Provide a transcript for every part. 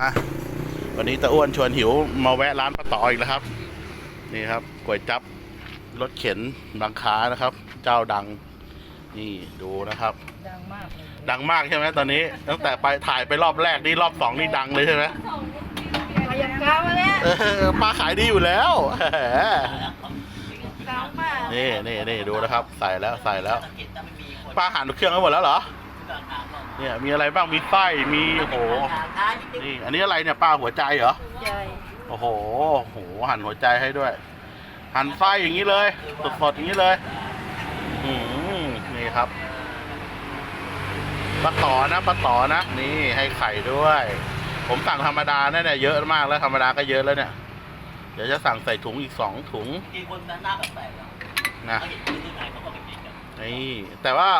มาวันนี้ตาอ้วนชวนหิวมาแวะร้านป้าต่ออีกแล้วครับ นี่ครับก๋วยจับรถเข็นบางค้านะครับ เจ้าดังนี่ดูนะครับ ดังมากเลยดังมากใช่ไหมตอนนี้ ตั้งแต่ไปถ่ายไปรอบแรกนี่รอบสองนี่ดังเลยใช่ไหมขยันกลางมาแล้วเออป้าขายดีอยู่แล้วแหมกลางมากนี่นี่นี่ดูนะครับ ใส่แล้วใส่แล้วป้าหั่นเครื่องไว้หมดแล้วเหรอ เนี่ยมีอะไรบ้างมีไส้มีโอ้โหนี่อันนี้อะไรเนี่ยป้าหัวใจเหรอใจโอ้โหโหหั่นหัวใจให้ด้วย หั่นไส้อย่างนี้เลยสดๆอย่างนี้เลยอืมนี่ครับปลาต่อนะปลาต่อนะ นี่ให้ไข่ด้วย ผมสั่งธรรมดาเนี่ยเนี่ยเยอะมากแล้วธรรมดาก็เยอะแล้วเนี่ย เดี๋ยวจะสั่งใส่ถุงอีกสองถุงมีคนหน้าแปลกๆอะนะเขาเห็นที่ที่ไหนเขาก็ไปกินกันนี่แต่ว่า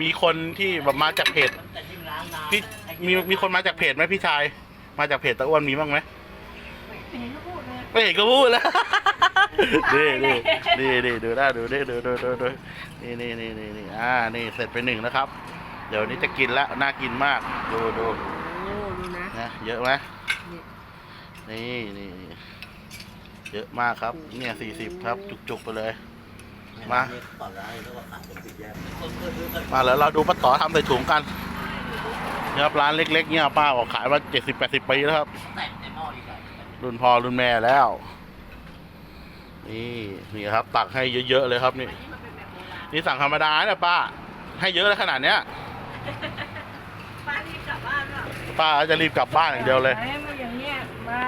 มีคนที่แบบมาจากเพจแต่ที่ร้านน้ำพี่มีมีคนมาจากเพจไหมพี่ชาย มาจากเพจตะอ้วนมีบ้างไหมเห็นเขาพูดเลยไม่เห็นก็พูดแล้วนี่นี่นี่นี่ดูได้ดูได้ดูดูดูดูนี่นี่นี่นี่นี่อ่านี่เสร็จไปหนึ่งนะครับ เดี๋ยวนี้จะกินแล้วน่ากินมาก ดูดูโอ้ดูนะนะเยอะไหมนี่นี่นี่เยอะมากครับ เนี่ยสี่สิบครับ จุกๆไปเลย มาต่อร้านแล้วก็ขายเป็นสิบแยกคนเพื่อนซื้อกันมาแล้วเราดูป้าต่อทำใส่ถุงกันนะครับร้านเล็ก ๆ เนี่ยป้าบอกขายมาเจ็ดสิบแปดสิบปีแล้วครับ แต่ในหม้อดีกว่ารุ่นพ่อรุ่นแม่แล้ว นี่นี่ครับ ตักให้เยอะๆเลยครับนี่ นี่สั่งธรรมดาเนี่ยป้า ให้เยอะเลยขนาดเนี้ย ป้ารีบกลับบ้านแล้วป้าจะรีบกลับบ้านอย่างเดียวเลยไหนมาอย่างเนี้ยมา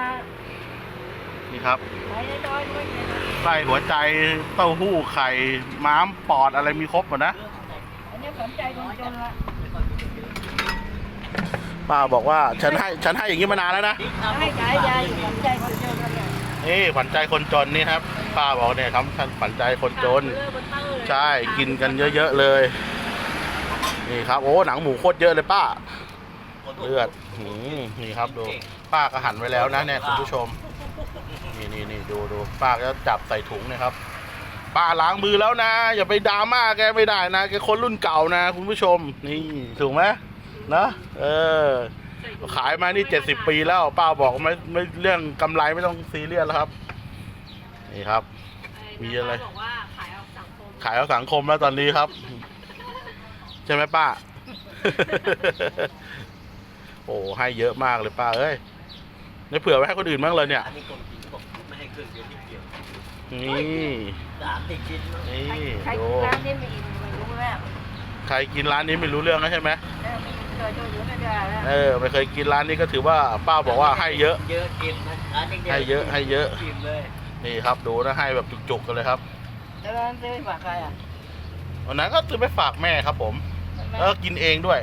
นี่ครับไหนน้อยๆด้วยเนี่ยนะ ไส้หัวใจเต้าหู้ไข่ม้ามปอดอะไรมีครบหมดนะอันนี้สนใจคนจนละป้าบอกว่าฉันให้ฉันให้อย่างนี้มานานแล้วนะให้ขายยายสนใจคนจนแล้วเนี่ยนี่ขวัญใจคนจนนี่ครับ ป้าบอกเนี่ยทำขวัญใจคนจน ใช่กินกันเยอะๆเลย นี่ครับโอ้หนังหมูโคตรเยอะเลยป้า เลือดนี่ครับดู ป้าก็หั่นไว้แล้วนะเนี่ยคุณผู้ชม นี่นี่ดูดูป้าก็จับใส่ถุงนะครับ ป้าล้างมือแล้วนะ อย่าไปดราม่าแกไม่ได้นะแกคนรุ่นเก่านะ คุณผู้ชมนี่ถูกไหมนะเออ ขายมานี่เจ็ดสิบปีแล้วป้าบอกไม่ไม่เรื่องกำไรไม่ต้องซีเรียสแล้วครับ นี่ครับ มีอะไรบอกว่าขายออกสังคมขายเอาสังคมแล้วตอนนี้ครับ ใช่ไหมป้า โอ้ให้เยอะมากเลยป้าเอ้ยไม่เผื่อไว้ให้คนอื่นบ้างเลยเนี่ยอันนี้คนกิ เขาบอกไม่ให้เครื่องเดียวนิดเดียวนี่สามสิบชิ้นนี่ใครดูกินร้านนี้ไม่อิ่มไม่รู้แล้วใครกินร้านนี้ไม่รู้เรื่องแล้วใช่ไหมเออไม่เคยดูอยู่ไม่ได้แล้วเออไม่เคยกินร้านนี้ก็ถือว่าป้าบอกว่าให้เยอะ เยอะกินนะร้านนี้ให้เยอะให้เยอะกินเลยนี่ครับดูนะให้แบบจุกๆกันเลยครับ แล้วร้านซื้อฝากใครอะวันนั้นก็ซื้อไปฝากแม่ครับผมแล้วก็กินเองด้วย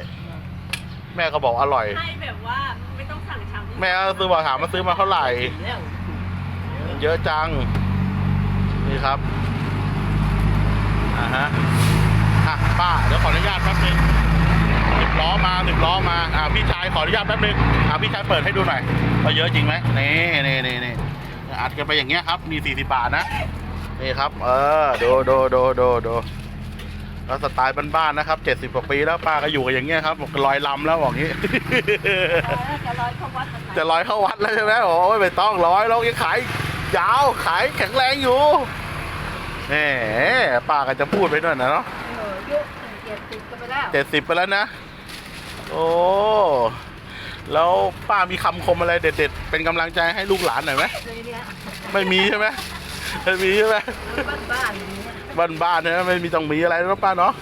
แม่ก็บอกอร่อย ให้แบบว่าไม่ต้องสั่งชามที่แม่ก็ซื้อบอกถามมาซื้อมาเท่าไหร่กินแล้ว เยอะจัง นี่ครับ อ่าฮะ อะป้า เดี๋ยวขออนุญาตแป๊บนึงสิบล้อมาสิบล้อมา อ่าพี่ชายขออนุญาตแป๊บนึง อ่าพี่ชายเปิดให้ดูหน่อยว่าเยอะจริงไหมนี่นี่นี่นี่อัดกันไปอย่างเงี้ยครับ มีสี่สิบบาทนะ นี่ครับ เออ ดูดูดูดูดูแล้วสไตล์บ้านๆนะครับเจ็ดสิบกว่าปีแล้วป้าก็อยู่กันอย่างเงี้ยครับลอยลำแล้วบอกงี้ จะลอยเข้าวัดมันไหนจะร้อยเข้าวัดแล้วใช่ไหมโอ้ยไม่ต้องร้อยเรายังขาย ยาวขายแข็งแรงอยู่แหมป้าก็จะพูดไปด้วยนะเนาะเออยุคเจ็ดสิบก็ไปแล้วเจ็ดสิบไปแล้วนะ โอ้แล้วป้ามีคำคมอะไรเด็ด ๆ เป็นกำลังใจให้ลูกหลานหน่อยไหมเลยเนี่ยไม่มีใช่ไหมไม่มีใช่ไหมบ้านๆอย่างเงี้ยบ้านๆนะไม่มีต้องมีอะไรแล้วป้าเนาะ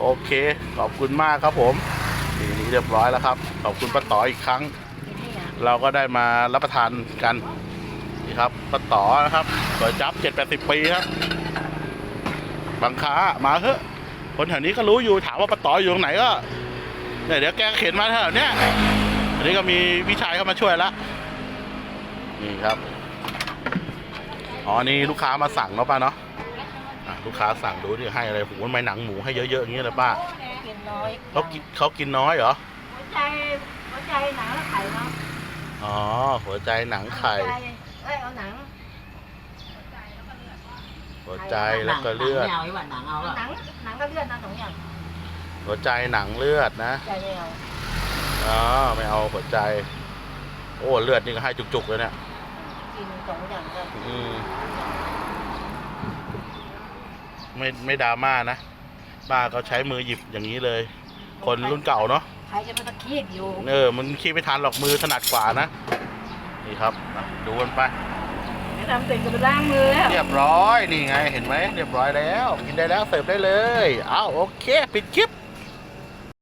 โอเค ขอบคุณมากครับผมทีนี้เรียบร้อยแล้วครับ ขอบคุณป้าต่ออีกครั้งที่นี่อะเราก็ได้มารับประทานกัน นี่ครับป้าต่อนะครับก๋วยจับเจ็ดแปดสิบปีครับบางค้ามาเถอะคนแถวนี้ก็รู้อยู่ถามว่าป้าต่ออยู่ตรงไหนก็เนี่ยเดี๋ยวแกเข็นมาแถวเนี้ยอันนี้ก็มีพี่ชายเข้ามาช่วยละนี่ครับอ๋อนี่ลูกค้ามาสั่งเนาะป้าเนาะอะลูกค้าสั่งดูที่ให้อะไรผมว่าไม่หนังหมูให้เยอะๆอย่างนี้เลยป้ากินน้อยเขากินเขากินน้อยเหรอหัวใจหัวใจหนังและไข่เนาะอ๋อหัวใจหนังไข่หัวใจเอ้ยเอาหนังหัวใจแล้วก็เลือด หนังไม่เอาไอ้หว่าหนังเอาเอาอะหนังหนังก็เลือดนะสองอย่างหัวใจหนังเลือดนะ ใจไม่เอาอ๋อไม่เอาหัวใจ โอ้เลือดนี่ก็ให้จุกๆเลยเนี่ย กินสองอย่างก็อืมไม่ไม่ดราม่านะป้าก็ใช้มือหยิบอย่างนี้เลย คนรุ่นเก่าเนาะใครจะมาตะคีบอยู่เออมันขี้ไม่ทันหรอกมือถนัดกว่านะ นี่ครับอะดูกันไปเดี๋ยวทำเสร็จก็ไปล้างมือแล้ว เรียบร้อยนี่ไงเห็นไหมเรียบร้อยแล้ว กินได้แล้วเสิร์ฟได้เลยอ้าวโอเค ปิดคลิป